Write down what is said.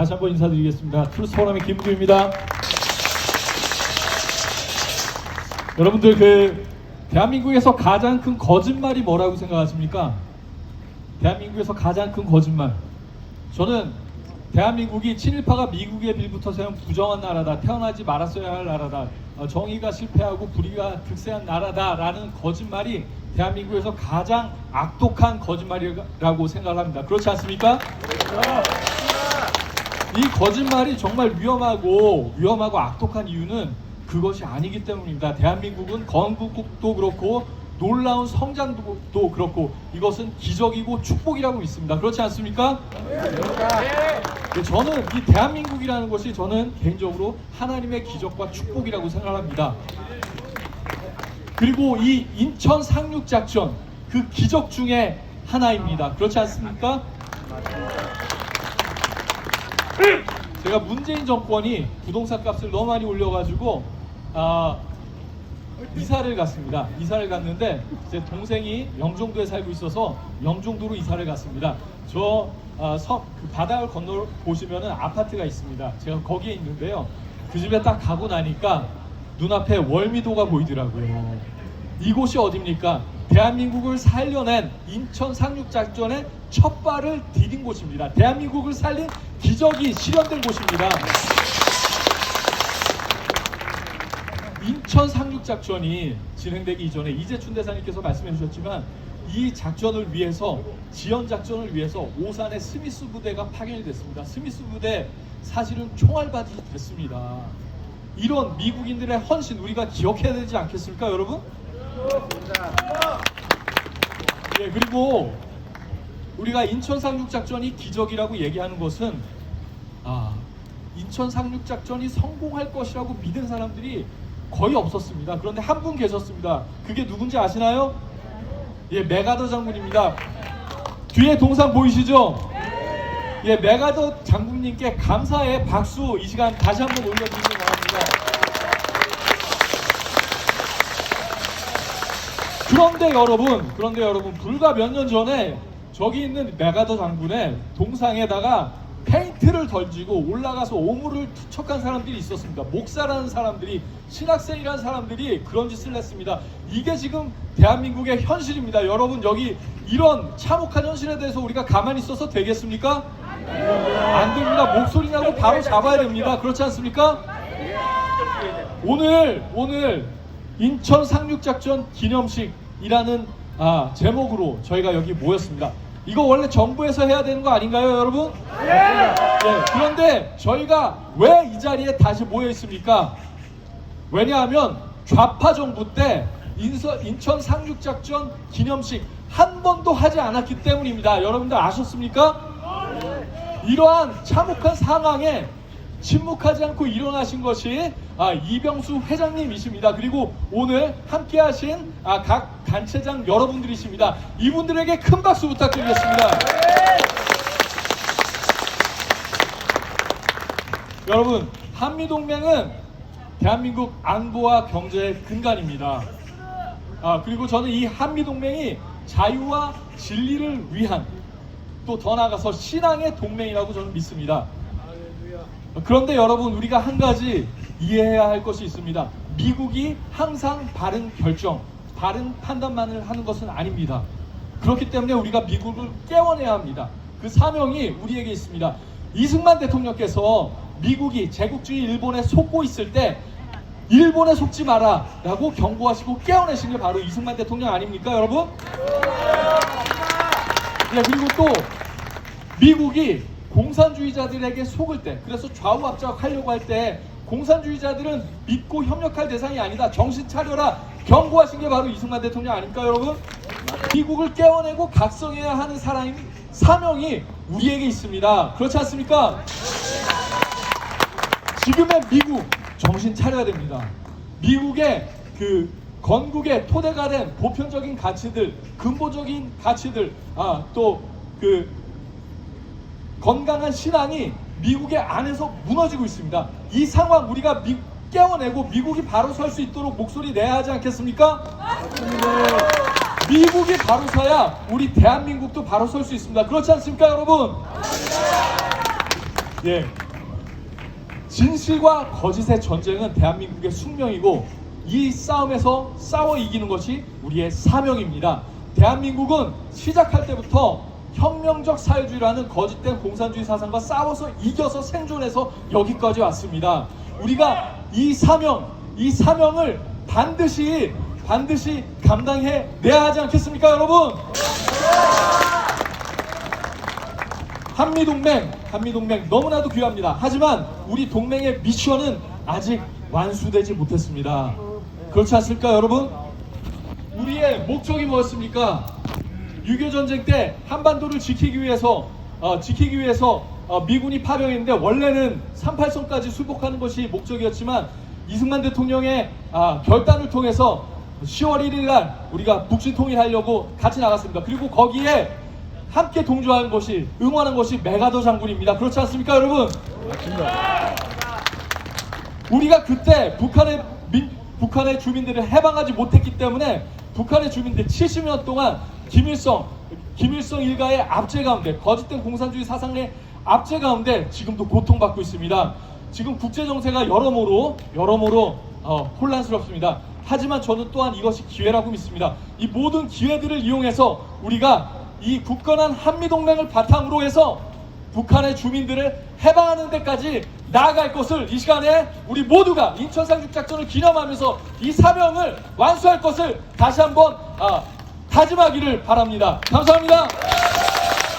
다시 한번 인사드리겠습니다. 트루스 포럼의 김구입니다. 여러분들 그 대한민국에서 가장 큰 거짓말이 뭐라고 생각하십니까? 대한민국에서 가장 큰 거짓말. 저는 대한민국이 친일파가 미국에 빌부터 세운 부정한 나라다. 태어나지 말았어야 할 나라다. 어, 정의가 실패하고 불의가 득세한 나라다라는 거짓말이 대한민국에서 가장 악독한 거짓말이라고 생각합니다. 그렇지 않습니까? 이 거짓말이 정말 위험하고 위험하고 악독한 이유는 그것이 아니기 때문입니다. 대한민국은 건국도 그렇고 놀라운 성장도 그렇고 이것은 기적이고 축복이라고 믿습니다. 그렇지 않습니까? 네, 저는 이 대한민국이라는 것이 저는 개인적으로 하나님의 기적과 축복이라고 생각합니다. 그리고 이 인천 상륙 작전 그 기적 중에 하나입니다. 그렇지 않습니까? 제가 문재인 정권이 부동산 값을 너무 많이 올려가지고 아, 이사를 갔습니다. 이사를 갔는데 제 동생이 영종도에 살고 있어서 영종도로 이사를 갔습니다. 저 아, 서, 그 바다를 건너 보시면은 아파트가 있습니다. 제가 거기에 있는데요. 그 집에 딱 가고 나니까 눈앞에 월미도가 보이더라고요. 이곳이 어딥니까? 대한민국을 살려낸 인천 상륙작전의 첫 발을 디딘 곳입니다. 대한민국을 살린 기적이 실현된 곳입니다. 인천 상륙작전이 진행되기 이전에 이재춘 대사님께서 말씀해 주셨지만 이 작전을 위해서 지연 작전을 위해서 오산의 스미스 부대가 파견이 됐습니다. 스미스 부대 사실은 총알받이 됐습니다. 이런 미국인들의 헌신 우리가 기억해야 되지 않겠습니까, 여러분? 예, 그리고 우리가 인천 상륙 작전이 기적이라고 얘기하는 것은 아, 인천 상륙 작전이 성공할 것이라고 믿은 사람들이 거의 없었습니다. 그런데 한 분 계셨습니다. 그게 누군지 아시나요? 예, 메가더 장군입니다. 뒤에 동상 보이시죠? 예, 메가더 장군님께 감사의 박수 이 시간 다시 한번 올려드리기 바랍니다. 그런데 여러분, 그런데 여러분, 불과 몇 년 전에 저기 있는 메가더 장군의 동상에다가 페인트를 던지고 올라가서 오물을 투척한 사람들이 있었습니다. 목사라는 사람들이 신학생이라는 사람들이 그런 짓을 했습니다. 이게 지금 대한민국의 현실입니다. 여러분 여기 이런 참혹한 현실에 대해서 우리가 가만히 있어서 되겠습니까? 안 됩니다. 목소리 나고 바로 잡아야 됩니다. 그렇지 않습니까? 오늘 오늘 인천 상륙작전 기념식 이라는 아, 제목으로 저희가 여기 모였습니다. 이거 원래 정부에서 해야 되는 거 아닌가요, 여러분? 네. 그런데 저희가 왜 이 자리에 다시 모여 있습니까? 왜냐하면 좌파 정부 때 인서, 인천 상륙작전 기념식 한 번도 하지 않았기 때문입니다. 여러분들 아셨습니까? 이러한 참혹한 상황에 침묵하지 않고 일어나신 것이 아, 이병수 회장님이십니다. 그리고 오늘 함께하신 아, 각 단체장 여러분들이십니다. 이분들에게 큰 박수 부탁드리겠습니다. 여러분 한미동맹은 대한민국 안보와 경제의 근간입니다. 아, 그리고 저는 이 한미동맹이 자유와 진리를 위한 또 더 나아가서 신앙의 동맹이라고 저는 믿습니다. 그런데 여러분 우리가 한 가지 이해해야 할 것이 있습니다. 미국이 항상 바른 결정, 바른 판단만을 하는 것은 아닙니다. 그렇기 때문에 우리가 미국을 깨워내야 합니다. 그 사명이 우리에게 있습니다. 이승만 대통령께서 미국이 제국주의 일본에 속고 있을 때 일본에 속지 마라 라고 경고하시고 깨어내신 게 바로 이승만 대통령 아닙니까 여러분? 네, 그리고 또 미국이 공산주의자들에게 속을 때 그래서 좌우압작 하려고 할 때 공산주의자들은 믿고 협력할 대상이 아니다 정신 차려라 경고하신 게 바로 이승만 대통령 아닙니까 여러분? 미국을 깨워내고 각성해야 하는 사람이 사명이 우리에게 있습니다 그렇지 않습니까? 지금의 미국 정신 차려야 됩니다. 미국의 그 건국의 토대가 된 보편적인 가치들, 근본적인 가치들, 아 또그 건강한 신앙이 미국의 안에서 무너지고 있습니다. 이 상황 우리가 미, 깨워내고 미국이 바로 설 수 있도록 목소리 내야 하지 않겠습니까? 미국이 바로 서야 우리 대한민국도 바로 설 수 있습니다. 그렇지 않습니까, 여러분? 예. 진실과 거짓의 전쟁은 대한민국의 숙명이고 이 싸움에서 싸워 이기는 것이 우리의 사명입니다. 대한민국은 시작할 때부터 혁명적 사회주의라는 거짓된 공산주의 사상과 싸워서 이겨서 생존해서 여기까지 왔습니다. 우리가 이 사명, 이 사명을 반드시 반드시 감당해 내야 하지 않겠습니까, 여러분? 한미 동맹, 한미 동맹 너무나도 귀합니다. 하지만 우리 동맹의 미션은 아직 완수되지 못했습니다. 그렇지 않습니까, 여러분? 우리의 목적이 뭐였습니까? 6.25 전쟁 때 한반도를 지키기 위해서 어, 지키기 위해서 어, 미군이 파병했는데 원래는 38선까지 수복하는 것이 목적이었지만 이승만 대통령의 아, 결단을 통해서 10월 1일 날 우리가 북진 통일하려고 같이 나갔습니다. 그리고 거기에 함께 동조한 것이 응원한 것이 메가더 장군입니다. 그렇지 않습니까, 여러분? 우리가 그때 북한의 민, 북한의 주민들을 해방하지 못했기 때문에 북한의 주민들 70년 동안 김일성 김일성 일가의 압제 가운데 거짓된 공산주의 사상의 압제 가운데 지금도 고통받고 있습니다. 지금 국제 정세가 여러모로 여러모로 어, 혼란스럽습니다. 하지만 저는 또한 이것이 기회라고 믿습니다. 이 모든 기회들을 이용해서 우리가 이 굳건한 한미 동맹을 바탕으로 해서 북한의 주민들을 해방하는 데까지 나아갈 것을 이 시간에 우리 모두가 인천 상륙 작전을 기념하면서 이 사명을 완수할 것을 다시 한번 아, 다짐하기를 바랍니다. 감사합니다.